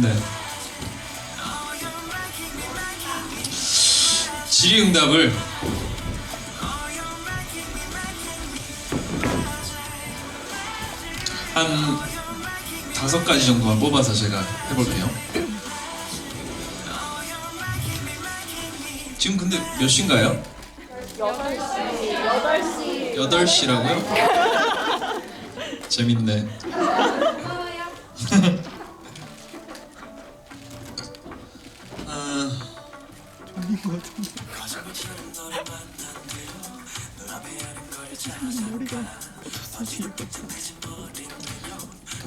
네. 질의응답을 한 다섯 가지 정도만 뽑아서 제가 해볼게요. 지금 근데 몇 시인가요? 8시. 8시라고요? 재밌네.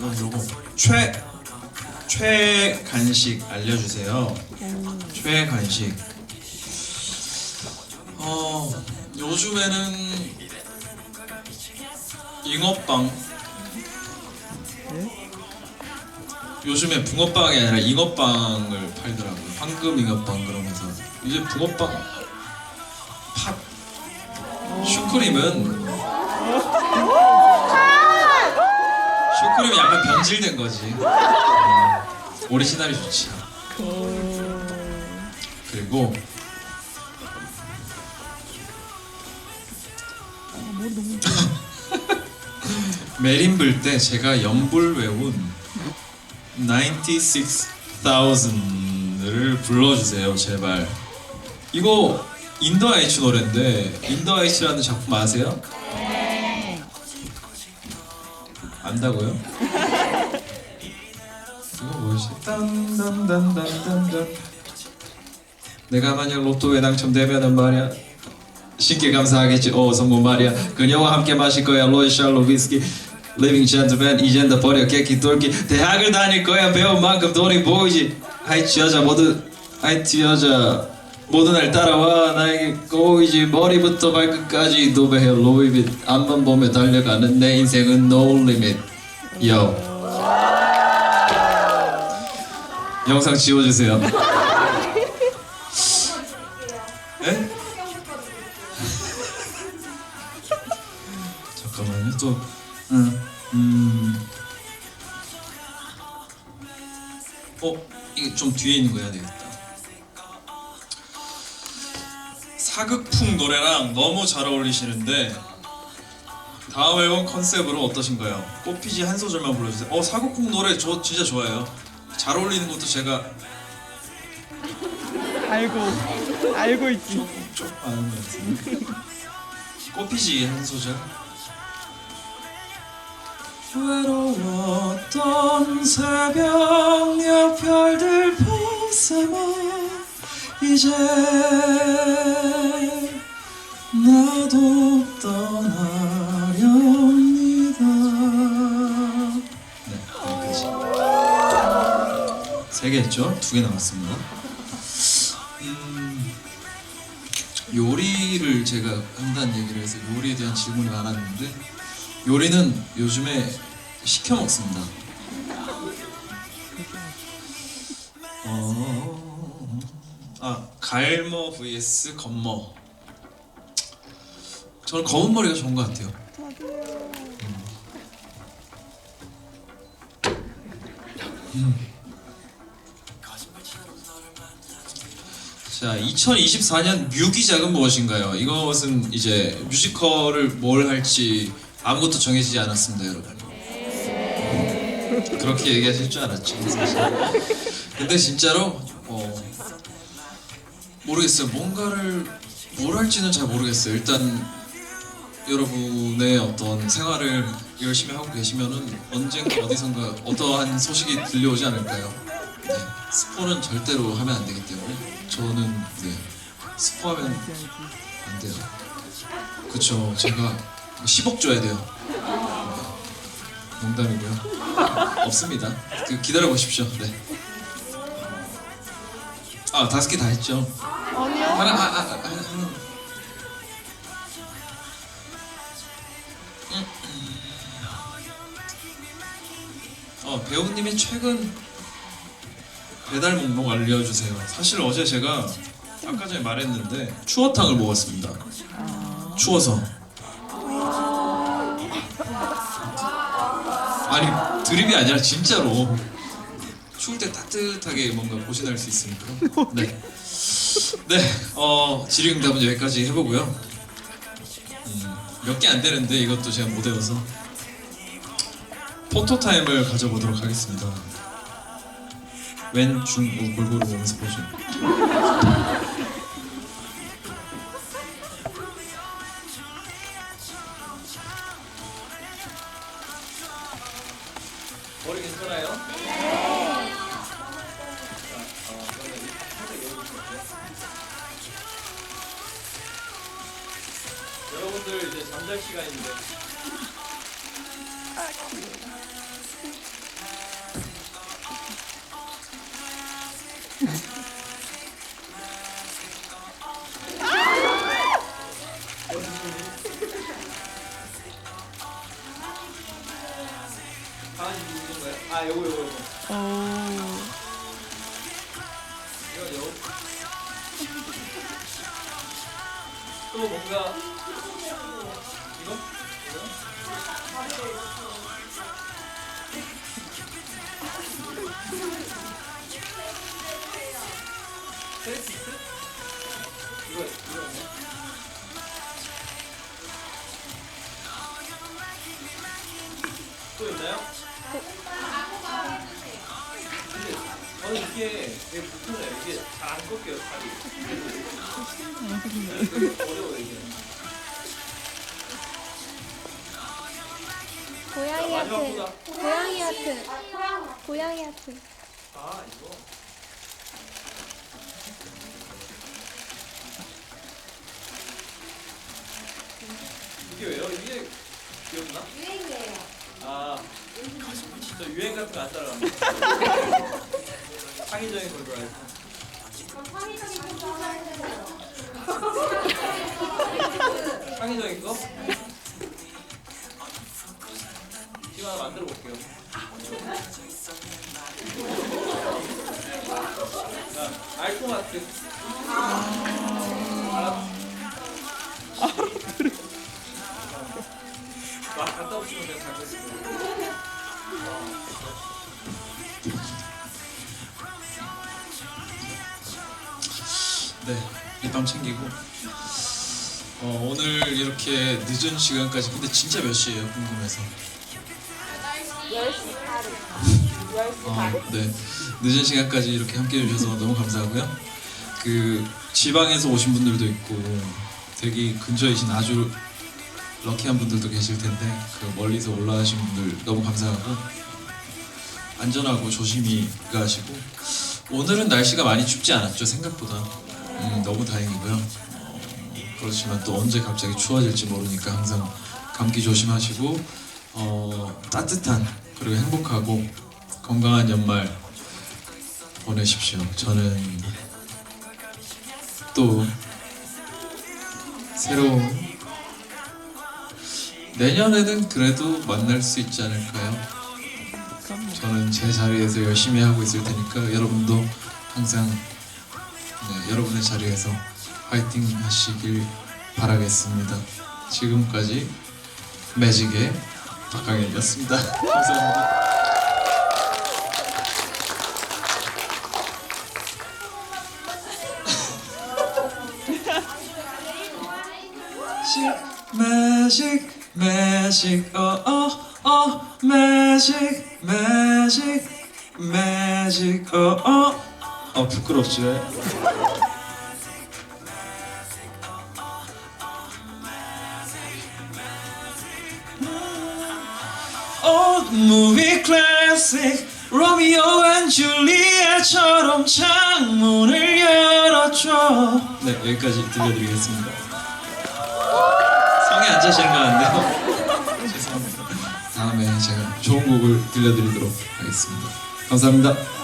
요거 최, 최 간식 알려주세요. 최 간식. 어, 요즘에는 잉어빵. 요즘에 붕어빵이 아니라 잉어빵을 팔더라고요. 황금 잉어빵 그러면서 이제 붕어빵 팥 슈크림은 슈크림이 약간 변질된 거지. 음, 오리지널이 좋지. 그리고 메린불 때 제가 연불 외운 96,000을 불러주세요 제발 이거 인더 아이츠 노래인데 인더 아이츠라는 작품 아세요? 안다고요? 이거 뭐지? 딴딴딴딴딴딴. 내가 만약 로또에 당첨되면은 말이야. 신께 감사하겠지. 오 성공 말이야. 그녀와 함께 마실 거야. 로이 샬로 위스키. 리빙 젠틀맨 이젠 다 버려. 깨끼 똘끼. 대학을 다닐 거야. 배운 만큼 돈이 보이지. 하이츠 여자 모두 하이츠 여자 모두 날 따라와 나에게 꼬이지 머리부터 발끝까지 도배해 로이빗 앞만 보며 달려가는 내 인생은 no limit 요 영상 지워주세요 에? 잠깐만요 또 음, 음. 어? 이게 좀 뒤에 있는 거 해야 되겠다 사극풍 노래랑 너무 잘 어울리시는데 다음 앨범 컨셉으로 어떠신가요? 꽃피지 한 소절만 불러주세요 어 사극풍 노래 저 진짜 좋아해요 잘 어울리는 것도 제가 알고 알고 있지. 좀 아는 것 같은데 꽃피지 한 소절 외로웠던 새벽 옆 별들 벗삼아 이제 나도 떠나렵니다 네 여기까지 세개 했죠? 두 개 남았습니다 음, 요리를 제가 한다는 얘기를 해서 요리에 대한 질문이 많았는데 요리는 요즘에 시켜 먹습니다. 아 갈머 vs 검머. 저는 검은 머리가 좋은 것 같아요. 자, 2024년 뮤기작은 무엇인가요? 이것은 이제 뮤지컬을 뭘 할지 아무것도 정해지지 않았습니다, 여러분. 그렇게 얘기하실 줄 알았죠. 근데 진짜로 어, 모르겠어요. 뭔가를 뭘 할지는 잘 모르겠어요. 일단 여러분의 어떤 생활을 열심히 하고 계시면은 언젠가 어디선가 어떠한 소식이 들려오지 않을까요? 네, 스포는 절대로 하면 안 되기 때문에 저는 네, 스포하면 안 돼요. 그쵸, 제가 10억 줘야 돼요. 네, 농담이고요. 없습니다. 그 기다려 보십시오. 네. 아 다섯 개 다 했죠. 아니요. 하나, 아, 아, 아, 하나. 어 배우님이 최근 배달 목록 알려주세요. 사실 어제 제가 아까 전에 말했는데 추어탕을 먹었습니다. 추워서. 아니 드립이 아니라 진짜로 추울 때 따뜻하게 뭔가 보신할 수 있으니까. 네. 네. 어 질의응답은 여기까지 해보고요. 음, 몇개 안 되는데 이것도 제가 못 외워서 포토 타임을 가져보도록 하겠습니다. 왼, 중, 우 골고루 보면서 보죠. 머리 괜찮아요? 여러분들 이제 잠잘 시간인데 또 뭔가 이거? 테레피스? 이거 이거? 또 있나요? 근데 저는 이게 되게 불편해요. 이게 잘 안 꺾여요, 살이. 고양이. 하트. 고양이 하트. 고양이 하트. 아, 이거. 이게 왜요? 이게 기억나? 유행이에요. 아, 저 유행 같은 거 안 따라갑니다. 창의적인 걸 좋아해서. 창의적인 거? 지금 하나 만들어 볼게요. 자, 알토마트. 이렇게 늦은 시간까지 근데 진짜 몇 시예요? 궁금해서? 10시 하루. 10시 어, 네, 늦은 시간까지 이렇게 함께 해 주셔서 너무 감사하고요. 그 지방에서 오신 분들도 있고 되게 근처이신 아주 럭키한 분들도 계실 텐데 그 멀리서 올라가신 분들 너무 감사하고 안전하고 조심히 가시고. 오늘은 날씨가 많이 춥지 않았죠 생각보다. 음, 너무 다행이고요. 어, 그렇지만 또 언제 갑자기 추워질지 모르니까 항상 감기 조심하시고 어, 따뜻한 그리고 행복하고 건강한 연말 보내십시오 저는 또 새로운 내년에는 그래도 만날 수 있지 않을까요? 저는 제 자리에서 열심히 하고 있을 테니까 여러분도 항상 네, 여러분의 자리에서 파이팅 하시길 바라겠습니다. 지금까지 매직의 박강현이었습니다. 감사합니다. magic, magic, oh, oh, oh, magic, magic, magic, oh, oh. 어, 부끄럽지 왜? Old movie classic, 로미오 앤 줄리엣처럼 창문을 열어줘. 네, 여기까지 들려드리겠습니다. 성에 안 차시는 거 같네요. 죄송합니다. 다음에 제가 좋은 곡을 들려드리도록 하겠습니다. 감사합니다.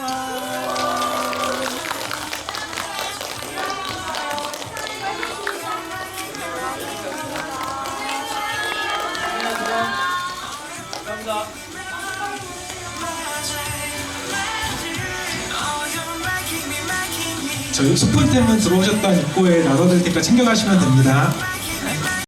저희 소품템은 들어오셨던 입구에 놔둬둘 테니까 챙겨가시면 됩니다.